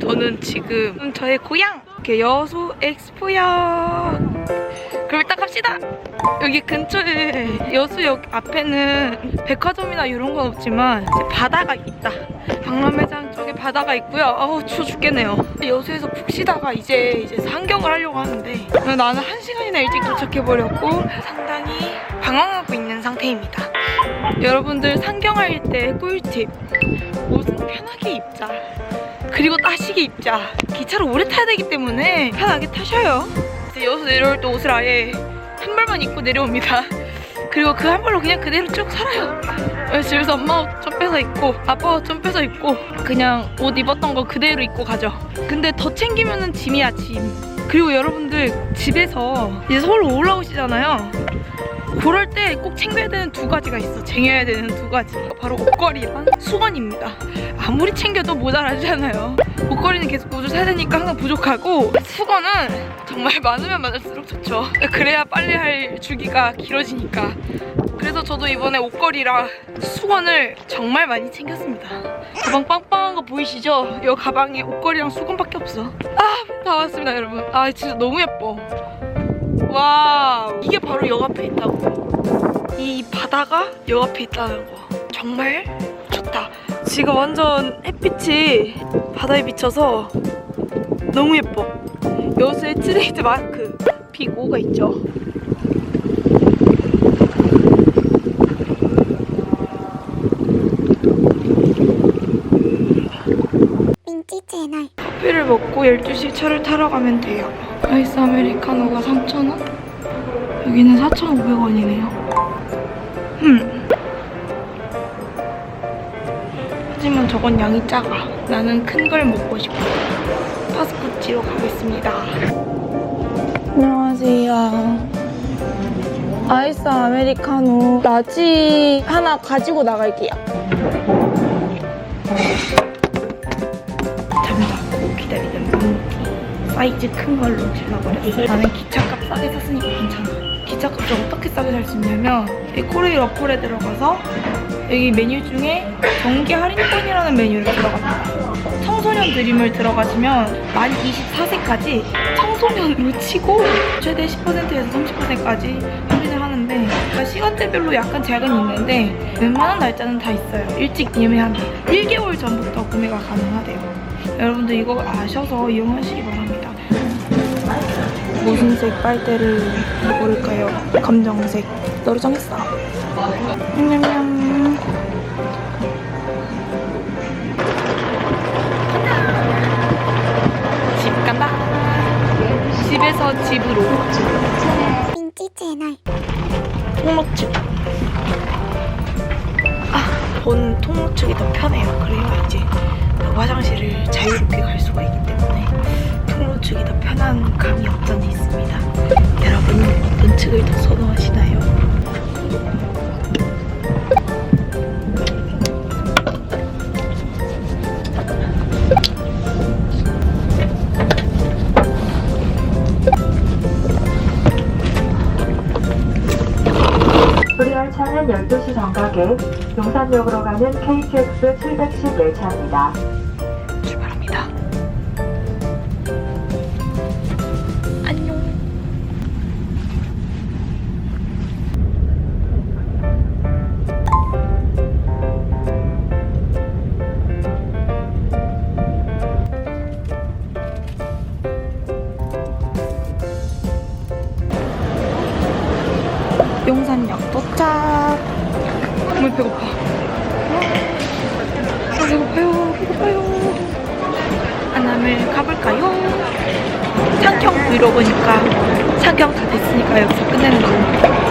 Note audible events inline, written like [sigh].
저는 지금 저의 고향 여수 엑스포역 그럼 일단 갑시다. 여기 근처에 여수역 앞에는 백화점이나 이런 건 없지만 바다가 있다. 박람회장 쪽에 바다가 있고요. 아우 추워 죽겠네요. 여수에서 푹 쉬다가 이제 이제 상경을 하려고 하는데 나는 한 시간이나 일찍 도착해버렸고 상당히 방황하고 있는 상태입니다. 여러분들 상경할 때 꿀팁. 옷은 편하게 입자 그리고 따시게 입자. 기차를 오래 타야 되기 때문에 편하게 타셔요. 이제 여수 내려올 때 옷을 아예 한 벌만 입고 내려옵니다. [laughs] 그리고 그 한 벌로 그냥 그대로 쭉 살아요. 그래서 집에서 엄마 옷 좀 빼서 입고 아빠 옷 좀 빼서 입고 그냥 옷 입었던 거 그대로 입고 가죠. 근데 더 챙기면은 짐이야 짐. 그리고 여러분들 집에서 이제 서울 올라오시잖아요 그럴 때꼭 챙겨야 되는 두 가지가 있어. 쟁여야 되는 두 가지. 바로 옷걸이랑 수건입니다. 아무리 챙겨도 모자라잖아요. 옷걸이는 계속 옷을 사야 되니까 항상 부족하고 수건은 정말 많으면 많을수록 좋죠. 그래야 빨리 할 주기가 길어지니까. 그래서 저도 이번에 옷걸이랑 수건을 정말 많이 챙겼습니다. 가방 빵빵한 거 보이시죠? 이 가방에 옷걸이랑 수건밖에 없어. 아, 다 왔습니다, 여러분. 아, 진짜 너무 예뻐. 와 이게 바로 역 앞에 있다고. 이 바다가 역 앞에 있다는 거. 정말 좋다. 지금 완전 햇빛이 바다에 비쳐서 너무 예뻐. 여수의 트레이드 마크 빅5가 있죠. 민지 채널 커피를 먹고 12시 차를 타러 가면 돼요. 아이스 아메리카노가 3,000원? 여기는 4,500원이네요. 흠. 하지만 저건 양이 작아. 나는 큰 걸 먹고 싶어. 파스쿠치로 가겠습니다. 안녕하세요. 아이스 아메리카노 라지 하나 가지고 나갈게요 사이즈 큰 걸로 질러버렸어 나는 기차값 싸게 샀으니까 괜찮아. 기차값을 어떻게 싸게 살 수 있냐면 이 코레일 어플에 들어가서 여기 메뉴 중에 정기 할인권이라는 메뉴를 들어갑니다. 청소년 드림을 들어가시면 만 24세까지 청소년으로 치고 최대 10%에서 30%까지 할인을 하는데 그러니까 시간대별로 약간 제약은 있는데 웬만한 날짜는 다 있어요. 일찍 예매하면 1개월 전부터 구매가 가능하대요 여러분들 이거 아셔서 이용하시기 바랍니다. 무슨 색 빨대를 고를까요? 검정색. 너로 정했어. 냠냠. 집 간다. 집에서 집으로. 민지 채널 통로측. 아, 본 통로측이 더 편해요. 그래요, 이제 화장실을 자유롭게 갈 수가 있기 때문에 통로 측이 더 편한 감이 없잖아 있습니다. 여러분 어떤 측을 더 선호하시나요? 우리 열차는 12시 정각에 용산역으로 가는 KTX 710 열차입니다. 출발합니다. 안녕. 용산역 도착. 정말 배고파. 아, 배고파요. 배고파요. 안남을 가볼까요? 상경 브이로그니까 상경 다 됐으니까 여기서 끝내는 걸로.